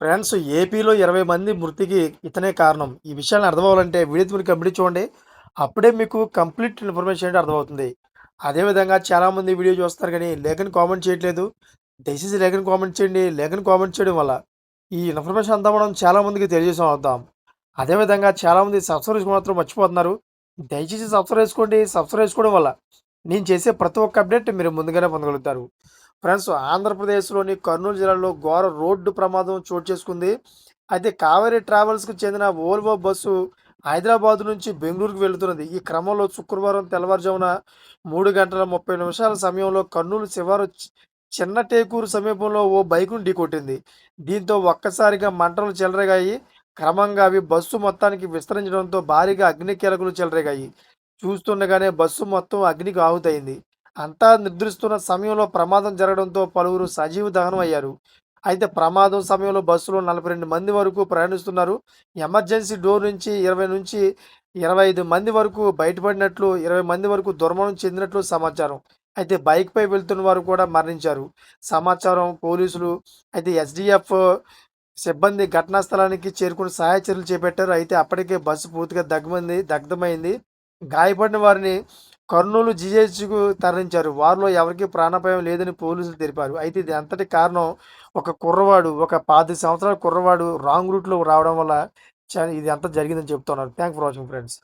Friends ఏపీలో ఇరవై మంది మృతికి ఇతనే కారణం. ఈ విషయాన్ని అర్థమవ్వాలంటే వీడియో మీరు కంప్లీట్ చూడండి. అప్పుడే మీకు కంప్లీట్ ఇన్ఫర్మేషన్ ఏంటి అర్థమవుతుంది. అదేవిధంగా చాలామంది వీడియో చూస్తారు కానీ లేఖని కామెంట్ చేయట్లేదు. దయచేసి లేఖని కామెంట్ చేయండి. లేఖని కామెంట్ చేయడం వల్ల ఈ ఇన్ఫర్మేషన్ అంతా మనం చాలామందికి తెలియజేసాం అవుతాం. అదేవిధంగా చాలామంది సబ్స్క్రైబ్ మాత్రం మర్చిపోతున్నారు. దయచేసి సబ్స్క్రైబ్ చేసుకోండి. సబ్స్క్రైబ్ చేసుకోవడం వల్ల నేను చేసే ప్రతి ఒక్క అప్డేట్ మీరు ముందుగానే పొందగలుగుతారు. ఫ్రెండ్స్ ఆంధ్రప్రదేశ్లోని కర్నూలు జిల్లాలో ఘోర రోడ్డు ప్రమాదం చోటు చేసుకుంది. అయితే కావేరీ ట్రావెల్స్కు చెందిన ఓల్వో బస్సు హైదరాబాద్ నుంచి బెంగళూరుకు వెళుతున్నది. ఈ క్రమంలో శుక్రవారం తెల్లవారుజామున మూడు గంటల ముప్పై నిమిషాల సమయంలో కర్నూలు శివారు చిన్న టేకూరు సమీపంలో ఓ బైకును ఢీకొట్టింది. దీంతో ఒక్కసారిగా మంటలు చెలరేగాయి. క్రమంగా అవి బస్సు మొత్తానికి విస్తరించడంతో భారీగా అగ్ని కీలకలు చెలరేగాయి. చూస్తుండగానే బస్సు మొత్తం అగ్నికి ఆహుతయింది. అంతా నిద్రిస్తున్న సమయంలో ప్రమాదం జరగడంతో పలువురు సజీవ దహనం అయ్యారు అయితే ప్రమాదం సమయంలో బస్సులో నలభై రెండు మంది వరకు ప్రయాణిస్తున్నారు. ఎమర్జెన్సీ డోర్ నుంచి ఇరవై నుంచి ఇరవై ఐదు మంది వరకు బయటపడినట్లు ఇరవై మంది వరకు దుర్మరణం చెందినట్లు సమాచారం. అయితే బైక్పై వెళ్తున్న వారు కూడా మరణించారు. సమాచారం పోలీసులు అయితే ఎస్డిఎఫ్ సిబ్బంది ఘటనా స్థలానికి చేరుకుని సహాయ చర్యలు చేపట్టారు. అయితే అప్పటికే బస్సు పూర్తిగా దగ్గమంది దగ్ధమైంది గాయపడిన వారిని కర్నూలు జీహెచ్కు తరలించారు. వారిలో ఎవరికీ ప్రాణాపాయం లేదని పోలీసులు తెలిపారు. అయితే ఇది అంతటి కారణం? ఒక కుర్రవాడు ఒక పాతి సంవత్సరాల కుర్రవాడు రాంగ్ రూట్లో రావడం వల్ల ఇది అంతా జరిగిందని చెప్తున్నారు. Thank for watching friends